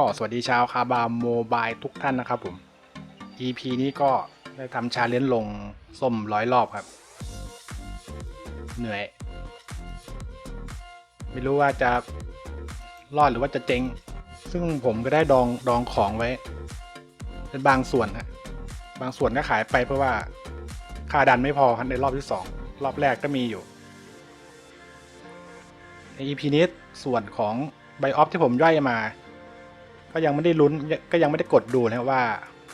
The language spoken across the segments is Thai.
็สวัสดีชาวคาบาโมบายทุกท่านนะครับผม EP นี้ก็ได้ทำชาเลนจ์ลงส้มร้อยรอบครับ เหนื่อย ไม่รู้ว่าจะรอดหรือว่าจะเจ๊ง ซึ่งผมก็ได้ดองดองของไว้ เป็นบางส่วนฮะบางส่วนก็ขายไปเพราะว่าค่าดันไม่พอในรอบที่สองรอบแรกก็มีอยู่ใน EP นี้ส่วนของไบออฟที่ผมย่อยมา ก็ยังไม่ได้ลุ้นก็ยังไม่ได้กดดูนะว่า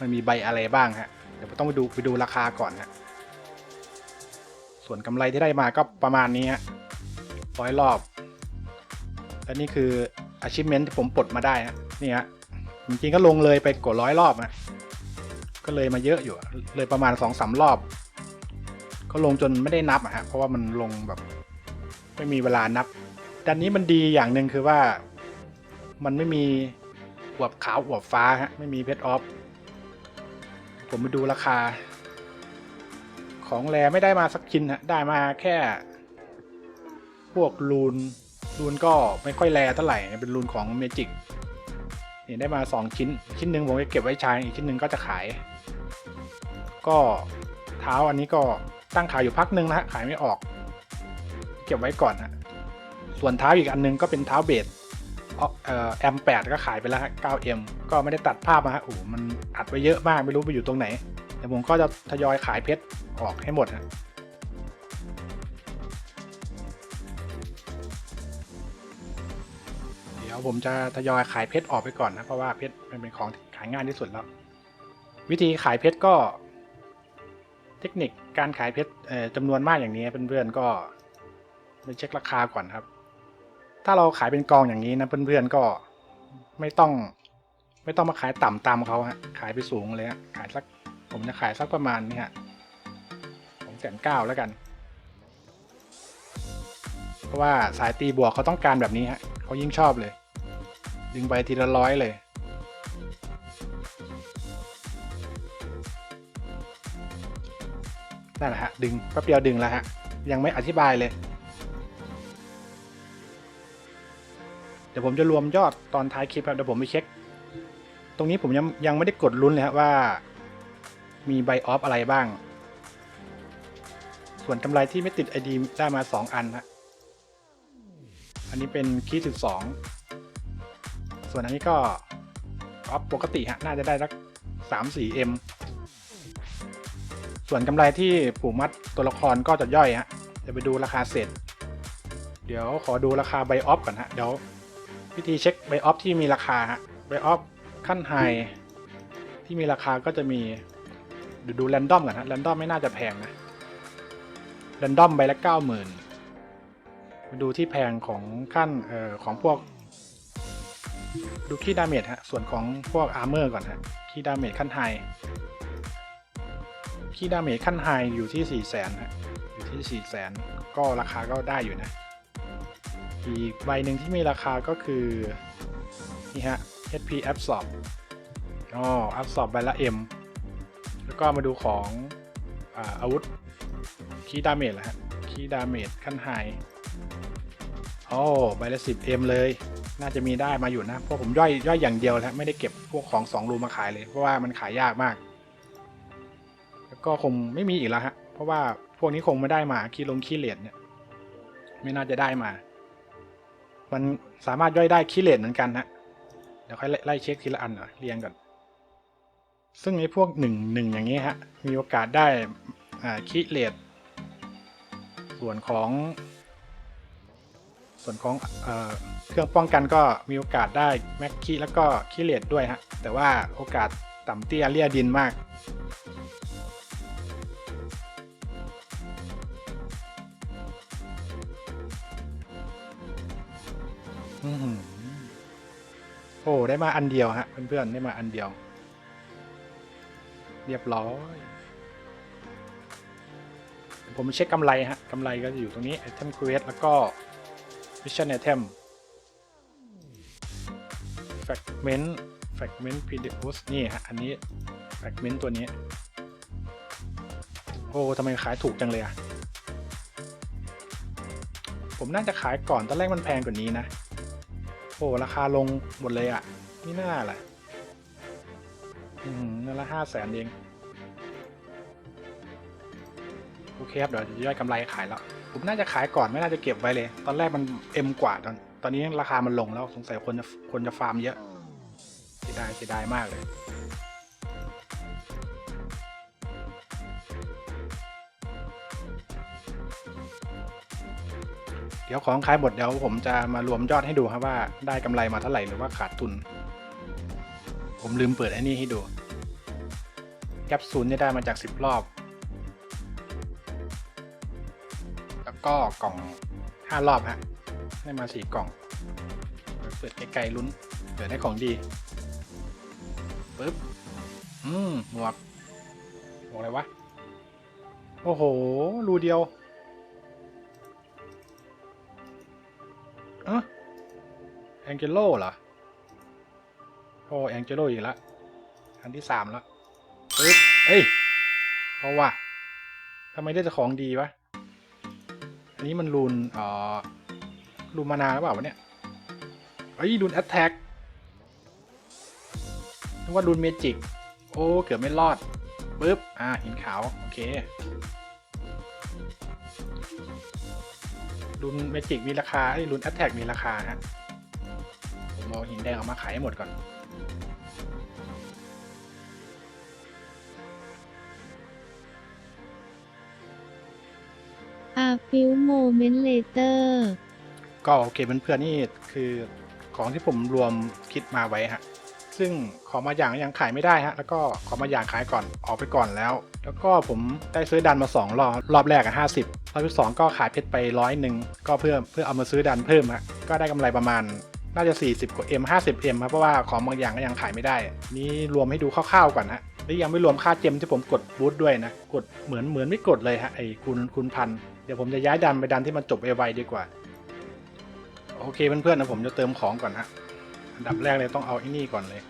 มันมีใบอะไรบ้างฮะเดี๋ยวต้องไปดูไปดูราคาก่อนฮะส่วนกำไรที่ได้มาก็ประมาณนี้ฮะร้อยรอบ และนี่คือ achievement ที่ผมปลดมาได้ฮะนี่ฮะจริงๆก็ลงเลยไปกว่าร้อยรอบนะก็เลยมาเยอะอยู่เลยประมาณสองสามรอบ ก็ลงจนไม่ได้นับอะฮะเพราะว่ามันลงแบบไม่มีเวลานับดันนี้มันดีอย่างหนึ่งคือว่ามันไม่มี อวบขาวอวบฟ้าฮะไม่มีเพชรออฟ ผมไปดูราคา ของแรไม่ได้มาสักชิ้นฮะได้มาแค่ พวกรูนรูนก็ไม่ค่อยแรเท่าไหร่เป็นรูนของเมจิกนี่ได้มาสองชิ้น ชิ้นหนึ่งผมจะเก็บไว้ใช้อีกชิ้นหนึ่งก็จะขาย ก็เท้าอันนี้ก็ตั้งขายอยู่พักหนึ่งนะฮะขายไม่ออก เก็บไว้ก่อนฮะส่วนเท้าอีกอันหนึงก็เป็นเท้าเบส แอมแปดก็ขายไปแล้วฮะ 9M ก็ไม่ได้ตัดภาพมาฮะโอ้มันอัดไว้เยอะมากไม่รู้ไปอยู่ตรงไหนแต่ผมก็จะทยอยขายเพชรออกให้หมดฮะเดี๋ยวผมจะทยอยขายเพชรออกไปก่อนนะเพราะว่าเพชรมันเป็นของขายง่ายที่สุดแล้ว วิธีขายเพชรก็ เทคนิคการขายเพชรจำนวนมากอย่างนี้เพื่อนๆก็ไปเช็คราคาก่อนครับ ถ้าเราขายเป็นกองอย่างนี้นะเพื่อนๆก็ไม่ต้อง ไม่ต้องมาขายต่ำตามเขาฮะขายไปสูงเลยฮะขายสักผมจะขายสักประมาณนี้ฮะสองแสนเก้าแล้วกัน เพราะว่าสายตีบวกเขาต้องการแบบนี้ฮะเขายิ่งชอบเลย ดึงไปทีละร้อยเลยนั่นแหละฮะดึงแป๊บเดียวดึงแล้วฮะยังไม่อธิบายเลย เดี๋ยวผมจะรวมยอดตอนท้ายคลิปครับเดี๋ยวผมไปเช็ค ตรงนี้ผมยังยังไม่ได้กดลุ้นเลยฮะว่า มีไบออฟอะไรบ้าง ส่วนกำไรที่ไม่ติด ID ได้มา 2 อันฮะอันนี้เป็นคีย์12ส่วนอันนี้ก็ออฟปกติฮะน่าจะได้สัก3 4 M ส่วนกำไรที่ผูกมัดตัวละครก็จะย่อยฮะจะไปดูราคาเสร็จ เดี๋ยวขอดูราคาไบออฟก่อนฮะ เดี๋ยว วิธีเช็คไบออฟที่มีราคาฮะไบออฟขั้นไฮที่มีราคาก็จะมีดูดูแรนดอมก่อนฮะแรนดอมไม่น่าจะแพงนะแรนดอมใบละเก้าหมื่นมาดูที่แพงของขั้นเอ่อของพวก ดูคีดาเมจฮะส่วนของพวกอาร์เมอร์ก่อนฮะคีดาเมจขั้นไฮคีดาเมจขั้นไฮอยู่ที่4 0 0แสนฮะอยู่ที่4 0 0แสนก็ราคาก็ได้อยู่นะ อีกใบหนึ่งที่มีราคาก็คือ นี่ฮะ HP Absorb อ๋อ Absorb ใบละ M แล้วก็มาดูของอาอาวุธคีดาเมจละฮะคีดาเมจขั้นไฮโอ้ใบละ 10M เลย น่าจะมีได้มาอยู่นะ เพราะผมย่อยย่อยอย่างเดียวแล้วไม่ได้เก็บพวกของ 2 รูมาขายเลย เพราะว่ามันขายยากมาก แล้วก็คงไม่มีอีกแล้วฮะ เพราะว่าพวกนี้คงไม่ได้มาคีลงคีย์เลนเนี่ย ไม่น่าจะได้มา มันสามารถย่อยได้คีเลนเหมือนกันฮะเดี๋ยวค่อยไล่ไลเช็คทีละอันน่อยเรียงก่อน ซึ่งไอ้พวกหนึ่งหนึ่งอย่างนี้ฮะ มีโอกาสได้คีเลนส่วนของ ส่วนของเอเครื่องป้องกันก็มีโอกาสได้แม็กคีแล้วก็คีเลนด้วยฮะ แต่ว่าโอกาสต่ำเตี้ยเลี่ยดินมาก อื้อหือโอ้ได้มาอันเดียวฮะเพื่อนๆได้มาอันเดียว เรียบร้อย ผมเช็คกำไรฮะกำไรก็จะอยู่ตรงนี้ Item Quest แล้วก็ Mission Item Fragment Fragment PDUS นี่ฮะอันนี้ Fragment ตัวนี้ โอ้ทำไมขายถูกจังเลยอะผมน่าจะขายก่อนตอนแรกมันแพงกว่านี้นะ โอ้ราคาลงหมดเลยอะ่ะนี่น่าแหละอืมนั่นละห้าแสนเองโอเคครับเดี๋ยวจะย่อยกำไรขายแล้ว ผมน่าจะขายก่อนไม่น่าจะเก็บไว้เลย ตอนแรกมันเอ็มกว่าตอน ตอนนี้ราคามันลงแล้วสงสัยคนจะคนจะฟาร์มเยอะเสียดายเสียดายมากเลย ดี๋ยวของขายหมดเดี๋ยวผมจะมารวมยอดให้ดูครับว่าได้กำไรมาเท่าไหร่หรือว่าขาดทุน ผมลืมเปิดไอ้นี่ให้ดูแคปซูลนี่ได้มาจาก 10 รอบ แล้วก็กล่อง 5 รอบฮะได้มา 4 กล่อง เปิดไกลๆลุ้นเปิดได้ของดีปึ๊บอืมหมวกหมวกอะไรวะ โอ้โห รูเดียว องเจโลเหรอโอ้แองเจโลอีกแล้วอันที่สามแล้วปึ๊บเอ้ยเอาว่ะทำไมได้แต่ของดีวะ อันนี้มันรูนเอ่อรูนมานาหรือเปล่าวะเนี่ยเอ้ยรูนแอตแทกนึกว่ารูนเมจิก โอ้ เกือบไม่รอดปึ๊บ อ่าหินขาว โอเครุนเมจิกมีราคาไอ้รุนแอตแทกมีราคาฮะ เอาหินแดงออกมาขายให้หมดก่อน A few moments later ก็โอเคเพื่อนๆนี่คือของที่ผมรวมคิดมาไว้ฮะ ซึ่งของมาอย่างยังขายไม่ได้ฮะ แล้วก็ของมาอย่างขายก่อนออกไปก่อนแล้ว แล้วก็ผมได้ซื้อดันมา 2 รอบรอบแรกอะห้าสิบรอบที่สองก็ขายเพชรไปร้อยหนึ่งก็เพื่อเพื่อเอามาซื้อดันเพิ่มฮะก็ได้กำไรประมาณ น่าจะ 40 กว่า M 50 M ครับเพราะว่าของบางอย่างก็ยังขายไม่ได้ นี่รวมให้ดูคร่าวๆก่อนฮะและยังไม่รวมค่าเจมที่ผมกดบูทด้วยนะ กดเหมือนเหมือนไม่กดเลยฮะไอ้คูณคูณพัน เดี๋ยวผมจะย้ายดันไปดันที่มันจบไวๆดีกว่า โอเคเพื่อนๆนะผมจะเติมของก่อนฮะ อันดับแรกเลยต้องเอาไอ้นี่ก่อนเลย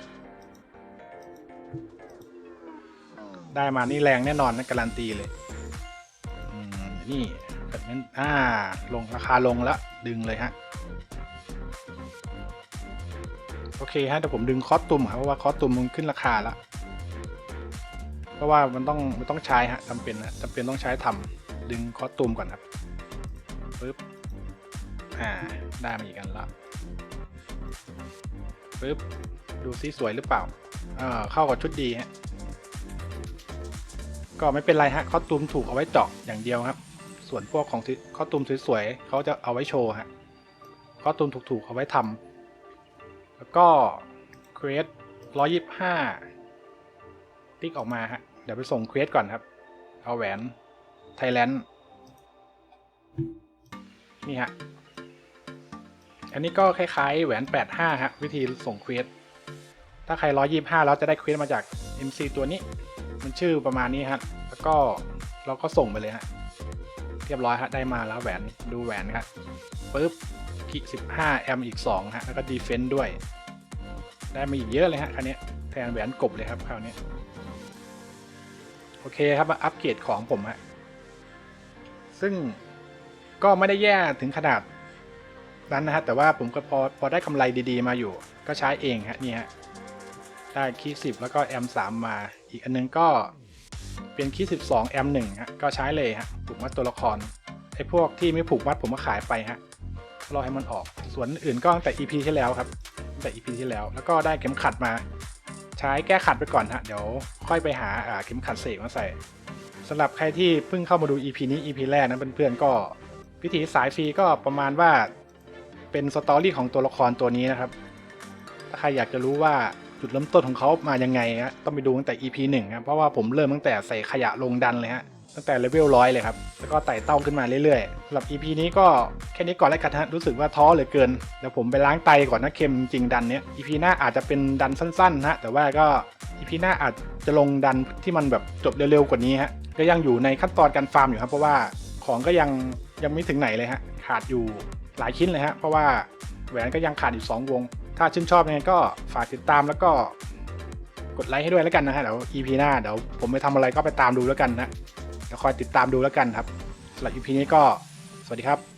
ได้มานี่แรงแน่นอนนะการันตีเลยนี่แบบนั้นอ่า ลงราคาลงแล้วดึงเลยฮะ โอเคฮะเดี๋ยวผมดึงคอสตุมครับเพราะว่าคอสตุมมันขึ้นราคาแล้วเพราะว่ามันต้องมันต้องใช้ฮะจำเป็นนะจำเป็นต้องใช้ทำดึงคอสตุมก่อนครับปึ๊บอ่าได้มาอีกอันละปึ๊บดูซิสวยหรือเปล่าเอ่าเข้ากับชุดดีฮะก็ไม่เป็นไรฮะคอสตูมถูกเอาไว้เจาะอย่างเดียวครับ ส่วนพวกของที่คอสตูมสวยๆเขาจะเอาไว้โชว์ฮะคอสตูมถูกๆเอาไว้ทำ แล้วก็เควสร้อยยี่ห้าติ๊กออกมาฮะ เดี๋ยวไปส่งเควสก่อนครับ เอาแหวนไทยแลนด์นี่ฮะ อันนี้ก็คล้ายๆ แหวน 85 ฮะ วิธีส่งเควสถ้าใคร 125 แล้วจะได้เควสมาจาก MC ตัวนี้ มันชื่อประมาณนี้ฮะ แล้วก็เราก็ส่งไปเลยฮะ เรียบร้อยฮะ ได้มาแล้วแหวน ดูแหวนครับปึ๊บ กิ15 แอมอีก2ฮะแล้วก็ดีเฟนต์ด้วย ได้มาอีกเยอะเลยฮะคันนี้แทนแหวนกบเลยครับคราวนี้ โอเคครับมาอัปเกรดของผมฮะซึ่งก็ไม่ได้แย่ถึงขนาดนั้นนะฮะแต่ว่าผมก็พอพอได้กำไรดีๆมาอยู่ ก็ใช้เองฮะนี่ฮะได้คีสิบแล้วก็แอมสามมาอีกอันนึงก็เป็นคีสิบสองแอมหนึ่งฮะก็ใช้เลยฮะผูกมัดตัวละครไอ้พวกที่ไม่ผูกมัดผมก็ขายไปฮะ รอให้มันออก ส่วนอื่นก็ตั้งแต่ EP ที่แล้วครับตั้งแต่ EP ที่แล้ว แล้วก็ได้เข็มขัดมา ใช้แก้ขัดไปก่อนฮะ เดี๋ยวค่อยไปหาเข็มขัดเสกมาใส่สำหรับใครที่เพิ่งเข้ามาดู EP นี้ EP แรกนะเพื่อนๆก็วิธีสายฟรีก็ประมาณว่าเป็นสตอรี่ของตัวละครตัวนี้นะครับ ถ้าใครอยากจะรู้ว่าจุดเริ่มต้นของเขามายังไงฮะต้องไปดูตั้งแต่ EP 1ครับเพราะว่าผมเริ่มตั้งแต่ใส่ขยะลงดันเลยฮะ ตั้งแต่เลเวลร้อยเลยครับ แล้วก็ไต่เต้าขึ้นมาเรื่อยๆสำหรับ EP นี้ก็แค่นี้ก่อนแล้วกันฮะรู้สึกว่าท้อเหลือเกินเดี๋ยวผมไปล้างไตก่อนนะเค็มจริงดันเนี้ย EP หน้าอาจจะเป็นดันสั้นๆฮะแต่ว่าก็ EP หน้าอาจจะลงดันที่มันแบบจบเร็วๆกว่านี้ฮะก็ยังอยู่ในขั้นตอนการฟาร์มอยู่ครับเพราะว่าของก็ยังยังไม่ถึงไหนเลยฮะขาดอยู่หลายชิ้นเลยฮะเพราะว่าแหวนก็ยังขาดอยู่2วง ถ้าชื่นชอบยังไงก็ฝากติดตามแล้วก็กดไลค์ให้ด้วยแล้วกันนะฮะเดี๋ยว EP หน้าเดี๋ยวผมไปทำอะไรก็ไปตามดูแล้วกันนะ เดี๋ยวคอยติดตามดูแล้วกันครับสำหรับ EP นี้ก็สวัสดีครับ